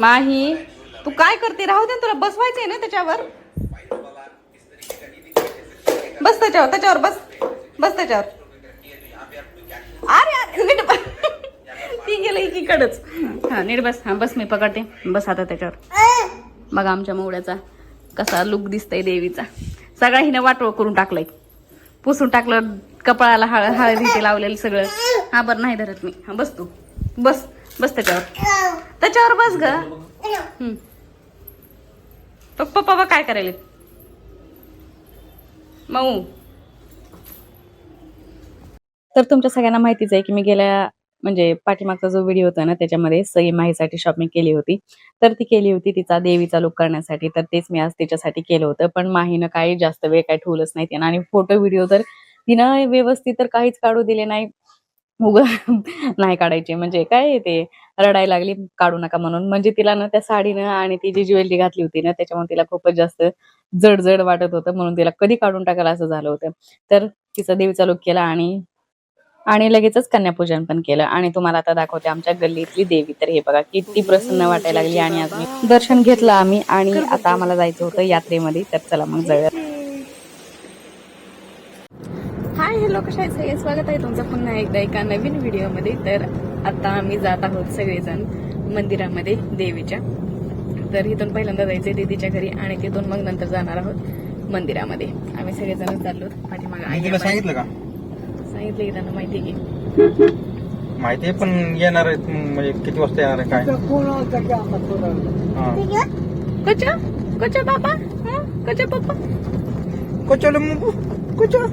माही तू काय करते? राहू दे ना, तुला. बसवायचंय ना त्याच्यावर. बस त्याच्यावर त्याच्यावर बस. बस त्याच्यावर. अरे अरे नीट बस. ती गेलं एकीकडच. हा नीट बस. हा बस मी पकडते. बस आता त्याच्यावर. बघा आमच्या मोवड्याचा कसा लुक दिसतंय देवीचा. सगळा हिनं वाटोळ करून टाकलंय. पुसून टाकलं कपाळाला हळ हळदी ते लावलेलं सगळं. हा बरं नाही धरत मी. हा बस तू. बस बस त्याच्यावर. त्याच्यावर बस ग. हम्म. पप्पा पप्पा काय करायले. मऊ. तर तुमच्या सगळ्यांना माहितीच आहे की मी गेल्या म्हणजे पाठीमागचा जो व्हिडिओ होता ना त्याच्यामध्ये सई माहीसाठी शॉपिंग केली होती. तर ती केली होती तिचा देवीचा लुक करण्यासाठी. तर तेच मी आज तिच्यासाठी केलं होतं. पण माहीनं काही जास्त वेळ काही ठेवलंच नाही तिनं आणि फोटो व्हिडिओ तर तिनं व्यवस्थित तर काहीच काढू दिले नाही. उग नाही काढायचे. म्हणजे काय ते? रडायला लागली काढू नका म्हणून. म्हणजे तिला ना त्या साडीनं आणि ती जी ज्वेलरी घातली होती ना त्याच्यामुळे तिला खूपच जास्त जड जड वाटत होतं. म्हणून तिला कधी काढून टाकायला असं झालं होतं. तर तिचा देवीचा लुक केला आणि आणि लगेचच कन्यापूजन पण केलं. आणि तुम्हाला आता दाखवते आमच्या गल्लीतली देवी. तर हे बघा किती प्रसन्न वाटायला लागली. आणि आज दर्शन घेतलं आम्ही. आणि आता आम्हाला जायचं होतं यात्रेमध्ये. तर चला मग जाऊया. हाय हॅलो कशा सगळे स्वागत आहे तुमचं पुन्हा एकदा एका नवीन व्हिडिओमध्ये. तर आता आम्ही जात आहोत सगळेजण मंदिरामध्ये देवीच्या. तर इथून पहिल्यांदा जायचंय दीदीच्या घरी आणि तिथून मग नंतर जाणार आहोत मंदिरामध्ये. आम्ही सगळेजण चाललो पाठीमागे आई. सांगितलं का? सांगितलं की त्यांना माहिती आहे की. माहिती आहे पण येणार आहे म्हणजे किती वाजता येणार आहे काय. कच्चा कच्चा बाबा? हं? पप्पा? कोचवलं मग कोचव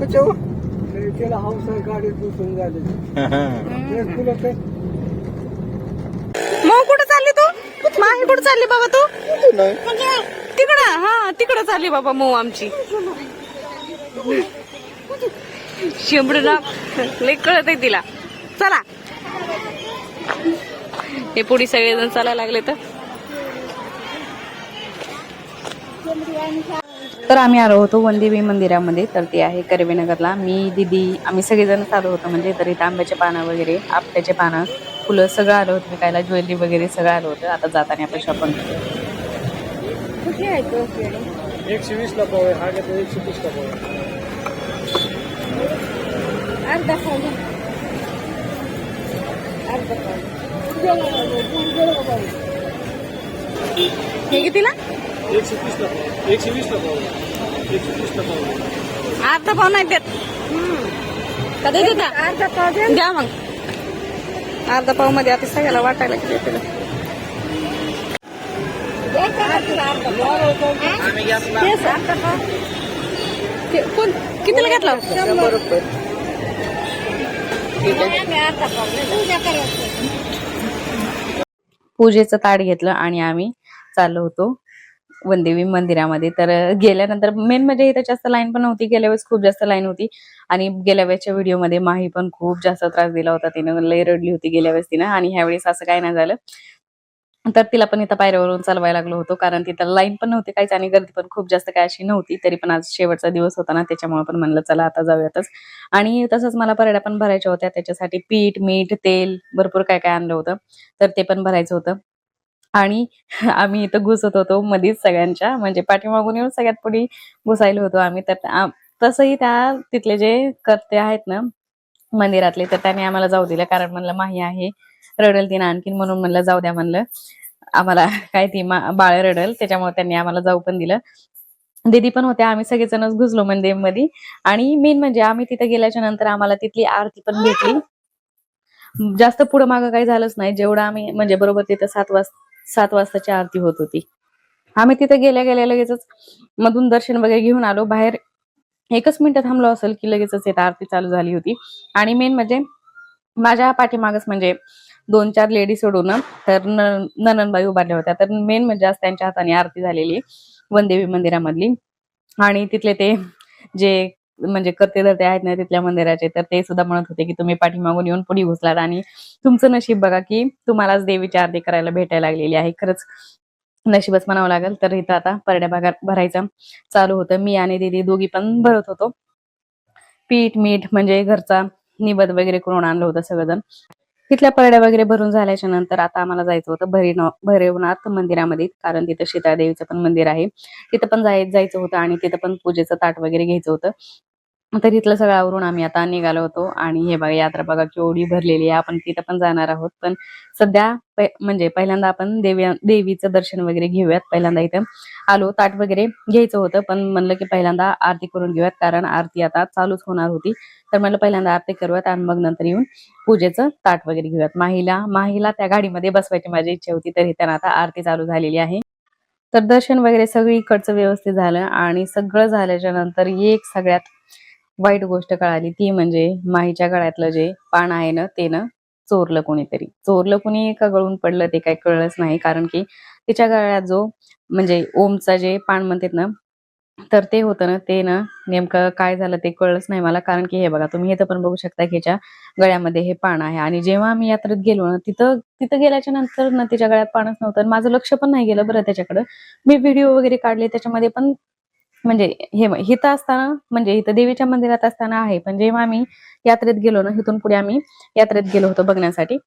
त्याला आहे गाडी झाली. मग कुठं चालली तू? माही कुठं चालली बाबा तू? तिकडं हा तिकडं चालली बाबा मऊ आमची. शेंबड ना लय कळत आहे तिला. चला. हे पुढे सगळेजण चालायला लागले तर. तर आम्ही आलो होतो वनदेवी मंदिरामध्ये तर ते आहे कर्वेनगरला मी दिदी आम्ही सगळेजण आलो होतो म्हणजे तरी आंब्याचे पानं वगैरे आपट्याचे पानं फुलं सगळं आलं होतं विकायला ज्वेलरी वगैरे सगळं आलं होतं आता जाताना आपण शॉपिंग कुठे आहे तो एकशे वीस ला पाव आहे हा घेतो एकशे तीस ला पाव आहे अर्धा पाव अर्धा पाव हे कितीला एकशे वीस. अर्धा पाव नाही देत. कधी देता? अर्धा पाव द्या. मग. अर्धा पावमध्ये आता सगळ्याला वाटायला किती येतं? तेच अर्धा पाव. ते कोण? कितीला घेतला? शंभर रुपये. पूजेचं ताट घेतलं आणि आम्ही चाललो होतो. वनदेवी मंदिरामध्ये. तर गेल्यानंतर मेन म्हणजे इथे जास्त लाईन पण नव्हती. गेल्या वेळेस खूप जास्त लाईन होती. आणि गेल्या वेळेसच्या व्हिडिओमध्ये माही पण खूप जास्त त्रास दिला होता. तिनं लय रडली होती गेल्या वेळेस तिनं. आणि ह्यावेळेस असं काय नाही झालं. तर तिला पण इथं पायऱ्यावरून चालवायला लागलो होतो. कारण तिथं लाईन पण नव्हती काहीच आणि गर्दी पण खूप जास्त काय अशी नव्हती. तरी पण आज शेवटचा दिवस होता ना. त्याच्यामुळे पण म्हणलं चला आता जाऊयातच. आणि तसंच मला परड्या पण भरायच्या होत्या. त्याच्यासाठी पीठ मीठ तेल भरपूर काय काय आणलं होतं. तर ते पण भरायचं होतं. आणि आम्ही इथं घुसत होतो मधीच सगळ्यांच्या. म्हणजे पाठीमागून येऊन सगळ्यात पुढे घुसायलो होतो आम्ही. तर तसंही त्या तिथले जे कर्ते आहेत ना मंदिरातले तर त्याने आम्हाला जाऊ दिलं. कारण म्हणलं माही आहे रडल तिनं आणखीन म्हणून म्हणलं जाऊ द्या म्हणलं. आम्हाला काय ती बाळ रडल त्याच्यामुळे त्यांनी आम्हाला जाऊ पण दिलं. दीदी पण होत्या आम्ही सगळेजणच घुसलो मंदिरमध्ये आणि मेन म्हणजे आम्ही तिथे गेल्याच्यानंतर आम्हाला तिथली आरती पण भेटली. जास्त पुढं मागं काही झालंच नाही. जेवढं आम्ही म्हणजे बरोबर तिथं सात वाजता सात वाजताची आरती होत होती. आम्ही तिथे गेल्या गेल्या लगेचच मधून दर्शन वगैरे घेऊन आलो. बाहेर एकच मिनिट थांबलो असेल की लगेचच येत आरती चालू झाली होती. आणि मेन म्हणजे माझ्या पाठीमागच म्हणजे दोन चार लेडी सोडून तर न- ननंदबाई उभारल्या होत्या. तर मेन म्हणजे आज त्यांच्या हाताने आरती झालेली वनदेवी मंदिरामधली. आणि तिथले ते जे म्हणजे करते धरते आहेत ना तिथल्या मंदिराचे. तर ते सुद्धा म्हणत होते की तुम्ही पाठीमागून येऊन पुढे घुसलात आणि तुमचं नशीब बघा की तुम्हालाच देवीची आरती करायला भेटायला लागलेली आहे. खरंच नशीबच म्हणावं लागेल. तर इथं आता परड्या भागात भरायचं चालू होतं. मी आणि दिदी दोघी पण भरत होतो. पीठ मीठ म्हणजे घरचा निबद वगैरे करून आणलं होतं सगळंजण. तिथल्या परड्या वगैरे भरून झाल्याच्यानंतर आता आम्हाला जायचं होतं भैरव भैरवनाथ मंदिरामध्ये. कारण तिथं सीतादेवीचं पण मंदिर आहे. तिथं पण जाय जायचं होतं आणि तिथं पण पूजेचं ताट वगैरे घ्यायचं होतं. तर इथलं सगळं आवरून आम्ही आता निघालो होतो. आणि हे बघा यात्रा बघा केवढी भरलेली आहे. आपण तिथं पण जाणार आहोत. पण सध्या म्हणजे पहिल्यांदा आपण देवी देवीचं दर्शन वगैरे घेऊयात. पहिल्यांदा इथं आलो ताट वगैरे घ्यायचं होतं. पण म्हणलं की पहिल्यांदा आरती करून घेऊयात. कारण आरती आता चालूच होणार होती. तर म्हणलं पहिल्यांदा आरती करूयात आणि मग नंतर येऊन पूजेचं ताट वगैरे घेऊयात. माहीला माहीला त्या गाडीमध्ये बसवायची माझी इच्छा होती. तर त्यांना आता आरती चालू झालेली आहे. तर दर्शन वगैरे सगळीकडचं व्यवस्थित झालं. आणि सगळं झाल्याच्यानंतर एक सगळ्यात वाईट गोष्ट कळाली ती म्हणजे माहीच्या गळ्यातलं जे पान आहे ना ते ना चोरलं कोणीतरी. चोरलं कोणी का गळून पडलं ते काही कळलंच नाही कारण की तिच्या गळ्यात जो म्हणजे ओमचा जे पान म्हणतात ना तर ते होतं ना ते ना नेमकं काय झालं ते कळलंच नाही मला कारण की हे बघा तुम्ही तर पण बघू शकता की ह्याच्या गळ्यामध्ये हे पान आहे. आणि जेव्हा आम्ही यात्रेत गेलो ना तिथं तिथं गेल्याच्यानंतर ना तिच्या गळ्यात पानच नव्हतं. आणि माझं लक्ष पण नाही गेलं बरं त्याच्याकडं. मी व्हिडिओ वगैरे काढले त्याच्यामध्ये पण म्हणजे हे इथं असताना म्हणजे इथं देवीच्या मंदिरात असताना आहे. पण जेव्हा आम्ही यात्रेत गेलो ना इथून पुढे आम्ही यात्रेत गेलो होतो बघण्यासाठी.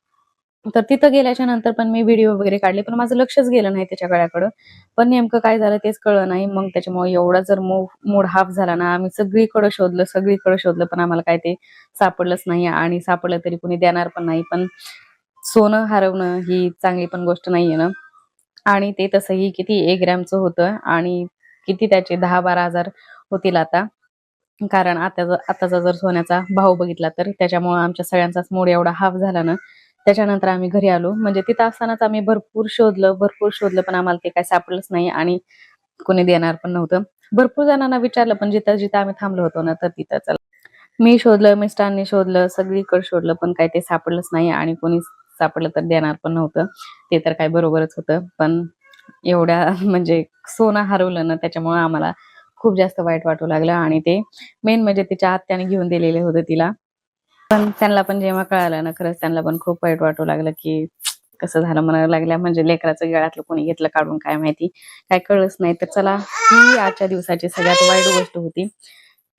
तर तिथं गेल्याच्यानंतर पण मी व्हिडिओ वगैरे काढले पण माझं लक्षच गेलं नाही त्याच्या गळ्याकडं. पण नेमकं काय झालं तेच कळलं नाही. मग त्याच्यामुळे एवढा जर मूड हाफ झाला ना आम्ही सगळीकडे शोधलं सगळीकडे शोधलं पण आम्हाला काय ते सापडलंच नाही. आणि सापडलं तरी कोणी देणार पण नाही. पण सोनं हरवणं ही चांगली पण गोष्ट नाहीये ना. आणि ते तसंही किती एक ग्रॅमचं होतं. आणि किती त्याचे दहा बारा हजार होतील आता. कारण आताचा आताचा जर सोन्याचा भाव बघितला तर त्याच्यामुळे आमच्या सगळ्यांचाच मूड एवढा हाफ झाला ना. त्याच्यानंतर आम्ही घरी आलो. म्हणजे तिथं असतानाच आम्ही भरपूर शोधलं भरपूर शोधलं पण आम्हाला ते काय सापडलंच नाही आणि कोणी देणार पण नव्हतं. भरपूर जणांना विचारलं पण जिथं जिथं आम्ही थांबलो होतो ना तर तिथं चला. मी शोधलं मिस्टरांनी शोधलं सगळीकडे शोधलं पण काय ते सापडलंच नाही आणि कोणी सापडलं तर देणार पण नव्हतं. ते तर काय बरोबरच होतं पण एवढ्या म्हणजे सोनं हरवलं ना त्याच्यामुळे आम्हाला खूप जास्त वाईट वाटू लागलं आणि ते मेन म्हणजे तिच्या आत्याने घेऊन दिलेले होते तिला. पण त्यांना पण जेव्हा कळालं ना खरंच त्यांना पण खूप वाईट वाटू लागलं की कसं झालं म्हणायला लागल्या म्हणजे लेकराचं गळ्यातलं कोणी घेतलं काढून काय माहिती? काय कळलंच नाही. तर चला ही आजच्या दिवसाची सगळ्यात वाईट गोष्ट होती.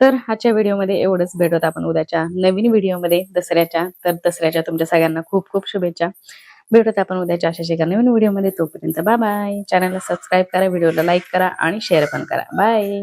तर आजच्या व्हिडिओमध्ये एवढंच. भेटत आपण उद्याच्या नवीन व्हिडिओमध्ये दसऱ्याच्या. तर दसऱ्याच्या तुमच्या सगळ्यांना खूप खूप शुभेच्छा. भेटत आपण उद्याच्या अशाच एका नवीन व्हिडिओमध्ये. तोपर्यंत बाय बाय. चॅनलला सबस्क्राईब करा व्हिडिओला लाईक करा आणि शेअर पण करा. बाय